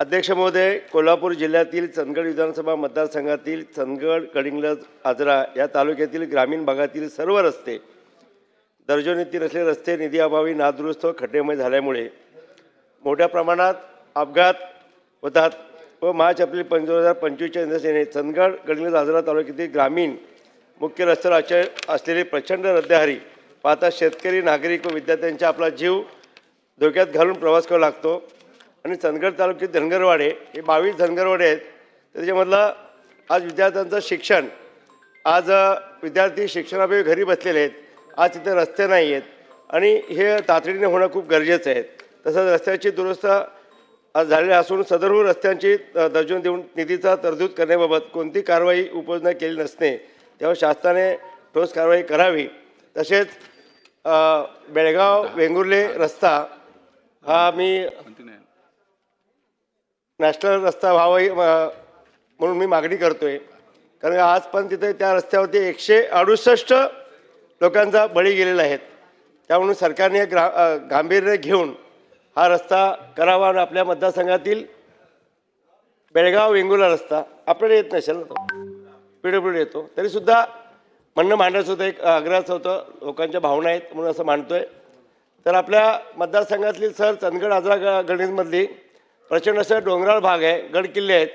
अध्यक्ष महोदय कोल्हापूर जिल्ह्यातील चंदगड विधानसभा मतदारसंघातील चंदगड कडिंगलज आजरा या तालुक्यातील ग्रामीण भागातील सर्व रस्ते दर्जोनीतील नसलेले रस्ते निधी अभावी नादुरुस्त व खड्डेमय झाल्यामुळे मोठ्या प्रमाणात अपघात होतात व मार्च एप्रिल पंच दोन हजार पंचवीसच्या निर्देशाने चंदगड कडिंगलज आजरा तालुक्यातील ग्रामीण मुख्य रस्त्यावर अचे असलेली प्रचंड रद्देहारी पाहता शेतकरी नागरिक व विद्यार्थ्यांचा आपला जीव धोक्यात घालून प्रवास करावा लागतो. आणि चंदगड तालुक्यात धनगरवाडे हे बावीस धनगरवाडे आहेत. तर त्याच्यामधलं आज विद्यार्थ्यांचं शिक्षण आज विद्यार्थी शिक्षणापैकी घरी बसलेले आहेत. आज तिथे रस्ते नाही आहेत. आणि हे तातडीने होणं खूप गरजेचं आहे. तसंच रस्त्याची दुरुस्त आज झालेली असून सदर्भ रस्त्यांची दर्जन देऊन निधीचा तरतूद करण्याबाबत कोणती कारवाई उपोजना केली नसणे त्यावर शासनाने ठोस कारवाई करावी. तसेच बेळगाव वेंगुर्ले रस्ता हा मी नॅशनल रस्ता व्हावाही म्हणून मी मागणी करतोय. कारण आज पण तिथे त्या रस्त्यावरती एकशे अडुसष्ट लोकांचा बळी गेलेला आहेत त्यामुळे सरकारने ग्रा गांभीर्य घेऊन हा रस्ता करावा आणि आपल्या मतदारसंघातील बेळगाव वेंगुला रस्ता आपल्याला येत नसेल ना तो. पी येतो. तरीसुद्धा म्हणणं मांडायचं होतं एक आग्रहाचं होतं लोकांच्या भावना आहेत म्हणून असं मांडतोय. तर आपल्या मतदारसंघातली सर चंदगड आजरा ग गणितमधली प्रचंड असं डोंगराळ भाग आहे गड किल्ले आहेत.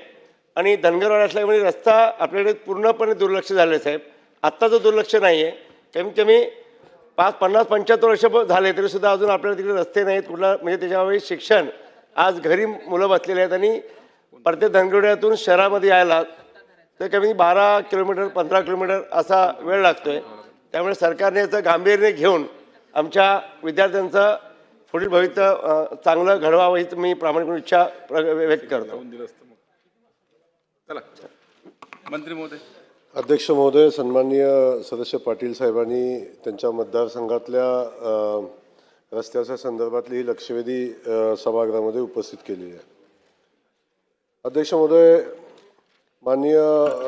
आणि धनगरवाड असल्यामुळे म्हणजे रस्ता आपल्याकडे पूर्णपणे दुर्लक्ष झाले साहेब. आत्ताचं दुर्लक्ष नाही आहे कमीत कमी पाच पन्नास पंच्याहत्तर वर्ष झाले तरीसुद्धा अजून आपल्याला तिकडे रस्ते नाहीत. कुठला म्हणजे त्याच्यामुळे शिक्षण आज घरी मुलं बसलेली आहेत आणि प्रत्येक धनगरवाड्यातून शहरामध्ये यायला तर कमी बारा किलोमीटर पंधरा किलोमीटर असा वेळ लागतो आहे त्यामुळे सरकारने याचं गांभीर्य घेऊन आमच्या विद्यार्थ्यांचं पुढील भविष्य चांगलं घडवावं ही मी प्रामाणिक इच्छा प्र- व्यक्त करतो. चला. मंत्री महोदय. अध्यक्ष महोदय सन्माननीय सदस्य पाटील साहेबांनी त्यांच्या मतदारसंघातल्या रस्त्याच्या संदर्भातली ही लक्षवेधी सभागृहामध्ये उपस्थित केलेली आहे. अध्यक्ष महोदय माननीय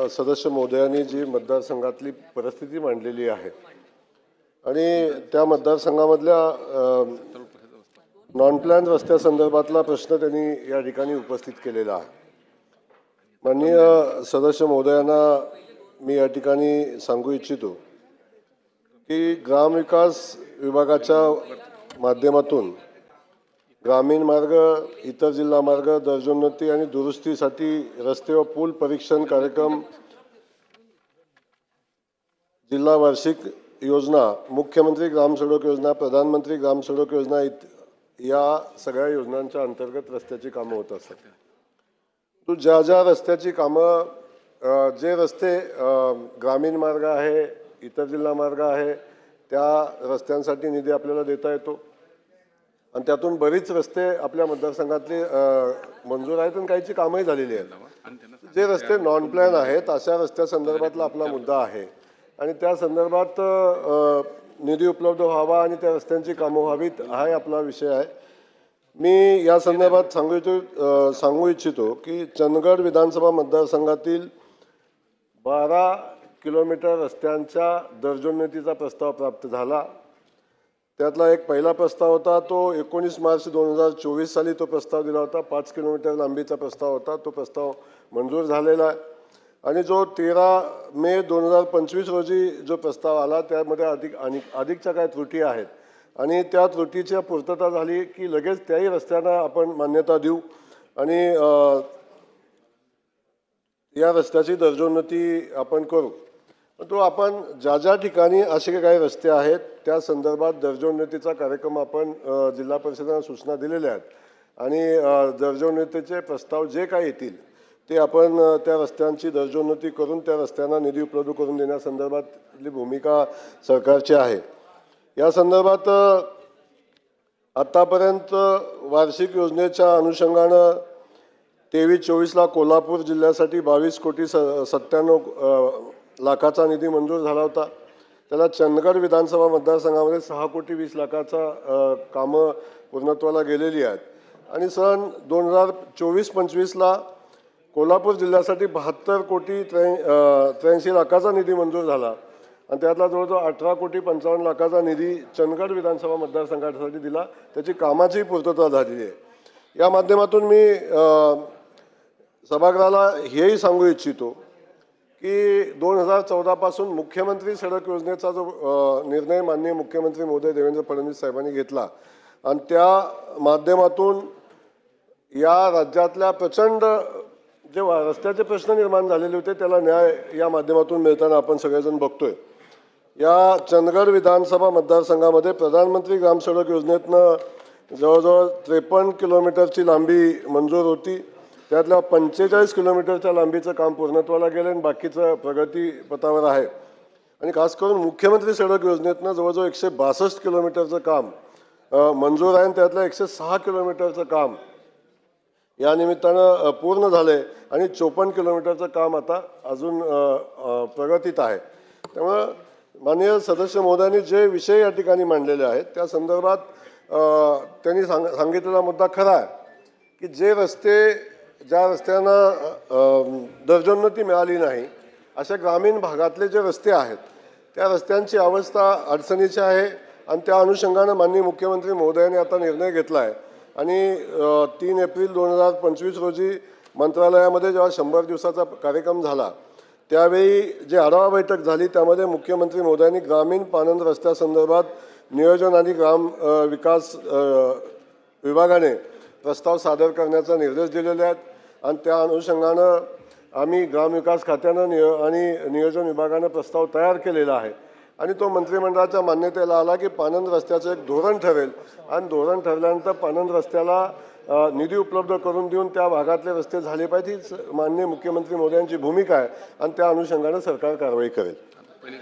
सदस्य महोदयांनी जी मतदारसंघातली परिस्थिती मांडलेली आहे आणि त्या मतदारसंघामधल्या नॉन प्लॅन रस्त्यासंदर्भातला प्रश्न त्यांनी या ठिकाणी उपस्थित केलेला. आहे माननीय सदस्य महोदयांना मी या ठिकाणी सांगू इच्छितो की ग्रामविकास विभागाच्या माध्यमातून ग्रामीण मार्ग इतर जिल्हा मार्ग दर्जोन्नती आणि दुरुस्तीसाठी रस्ते व पूल परीक्षण कार्यक्रम जिल्हा वार्षिक योजना मुख्यमंत्री ग्रामसडक योजना प्रधानमंत्री ग्रामसडक योजना इत या सगळ्या योजनांच्या अंतर्गत रस्त्याची कामं होत असतात. तो ज्या ज्या रस्त्याची कामं जे रस्ते ग्रामीण मार्ग आहे इतर जिल्हा मार्ग आहे त्या रस्त्यांसाठी निधी आपल्याला देता येतो. आणि त्यातून बरीच रस्ते आपल्या मतदारसंघातले मंजूर आहेत आणि काहीची कामंही झालेली आहेत. जे रस्ते नॉन प्लॅन आहेत अशा रस्त्यासंदर्भातला आपला मुद्दा आहे. आणि त्या संदर्भात निधी उपलब्ध व्हावा आणि त्या रस्त्यांची कामं व्हावीत हा आपला विषय आहे. मी या संदर्भात सांगू इच्छितो सांगू इच्छितो की चंदगड विधानसभा मतदारसंघातील बारा किलोमीटर रस्त्यांच्या दर्जोन्नतीचा प्रस्ताव प्राप्त झाला. त्यातला एक पहिला प्रस्ताव होता तो एकोणीस मार्च दोन हजार चोवीस साली तो प्रस्ताव दिला होता. पाच किलोमीटर लांबीचा प्रस्ताव होता. तो प्रस्ताव मंजूर झालेला आहे. आणि जो तेरा मे दोन हजार पंचवीस रोजी जो प्रस्ताव आला त्यामध्ये अधिक आणि अधिकच्या काही त्रुटी आहेत. आणि त्या त्रुटीच्या पूर्तता झाली की लगेच त्याही रस्त्यांना आपण मान्यता देऊ. आणि या रस्त्याची दर्जोन्नती आपण करू. तो आपण ज्या ज्या ठिकाणी असे काही रस्ते आहेत त्या संदर्भात दर्जोन्नतीचा कार्यक्रम आपण जिल्हा परिषदेला सूचना दिलेल्या आहेत. आणि दर्जोन्नतीचे प्रस्ताव जे काही येतील ते आपण त्या रस्त्यांची दर्जोन्नती करून त्या रस्त्यांना निधी उपलब्ध करून देण्यासंदर्भातली भूमिका सरकारची आहे. या संदर्भात आत्तापर्यंत वार्षिक योजनेच्या अनुषंगानं तेवीस चोवीसला कोल्हापूर जिल्ह्यासाठी बावीस कोटी स सत्त्याण्णव लाखाचा निधी मंजूर झाला होता. त्याला चंदगड विधानसभा मतदारसंघामध्ये सहा कोटी वीस लाखाचा कामं पूर्णत्वाला गेलेली आहेत. आणि सन दोन हजार चोवीस पंचवीसला कोल्हापूर जिल्ह्यासाठी बहात्तर कोटी त्र्या त्र्याऐंशी लाखाचा निधी मंजूर झाला. आणि त्यातला जवळजवळ अठरा कोटी पंचावन्न लाखाचा निधी चंदगड विधानसभा मतदारसंघासाठी दिला. त्याची कामाची पूर्तता झालेली आहे. या माध्यमातून मी सभागृहाला हेही सांगू इच्छितो की दोन हजार चौदापासून मुख्यमंत्री सडक योजनेचा जो निर्णय माननीय मुख्यमंत्री मोदय देवेंद्र फडणवीस साहेबांनी घेतला. आणि त्या माध्यमातून या राज्यातल्या प्रचंड जे रस्त्याचे प्रश्न निर्माण झालेले होते त्याला न्याय या माध्यमातून मिळताना आपण सगळेजण बघतोय. या चंदगड विधानसभा मतदारसंघामध्ये प्रधानमंत्री ग्रामसडक योजनेतनं जवळजवळ त्रेपन्न किलोमीटरची लांबी मंजूर होती. त्यातल्या पंचेचाळीस किलोमीटरच्या लांबीचं काम पूर्णत्वाला गेलं आणि बाकीचं प्रगतीपथावर आहे. आणि खास करून मुख्यमंत्री सडक योजनेतनं जवळजवळ एकशे बासष्ट किलोमीटरचं काम मंजूर आहे आणि त्यातलं एकशे सहा किलोमीटरचं काम या निमित्तानं अ, पूर्ण झाले आणि चोपन्न किलोमीटरचं काम आता अजून प्रगतीत आहे. त्यामुळं माननीय सदस्य महोदयांनी जे विषय या ठिकाणी मांडलेले आहेत त्या संदर्भात त्यांनी सांग सांगितलेला मुद्दा खरा आहे की जे रस्ते ज्या रस्त्यांना दर्जोन्नती मिळाली नाही अशा ग्रामीण भागातले जे रस्ते आहेत त्या रस्त्यांची अवस्था अडचणीची आहे आणि त्या अनुषंगानं माननीय मुख्यमंत्री महोदयांनी आता निर्णय घेतला आहे. आणि तीन एप्रिल दोन हजार पंचवीस रोजी मंत्रालयामध्ये जेव्हा शंभर दिवसाचा कार्यक्रम झाला त्यावेळी जी आढावा बैठक झाली त्यामध्ये मुख्यमंत्री मोदयांनी ग्रामीण पानंद रस्त्यासंदर्भात नियोजन आणि ग्राम विकास विभागाने प्रस्ताव सादर करण्याचा निर्देश दिलेले आहेत. आणि त्या अनुषंगानं आम्ही ग्रामविकास खात्यानं नियो आणि नियोजन विभागानं प्रस्ताव तयार केलेला आहे. आणि तो मंत्रिमंडळाच्या मान्यतेला आला की पानंद रस्त्याचं एक धोरण ठरेल. आणि धोरण ठरल्यानंतर पानंद रस्त्याला निधी उपलब्ध करून देऊन त्या भागातले रस्ते झाले पाहिजे ही मान्य माननीय मुख्यमंत्री मोदयांची भूमिका आहे. आणि त्या अनुषंगानं सरकार कारवाई करेल. पहिले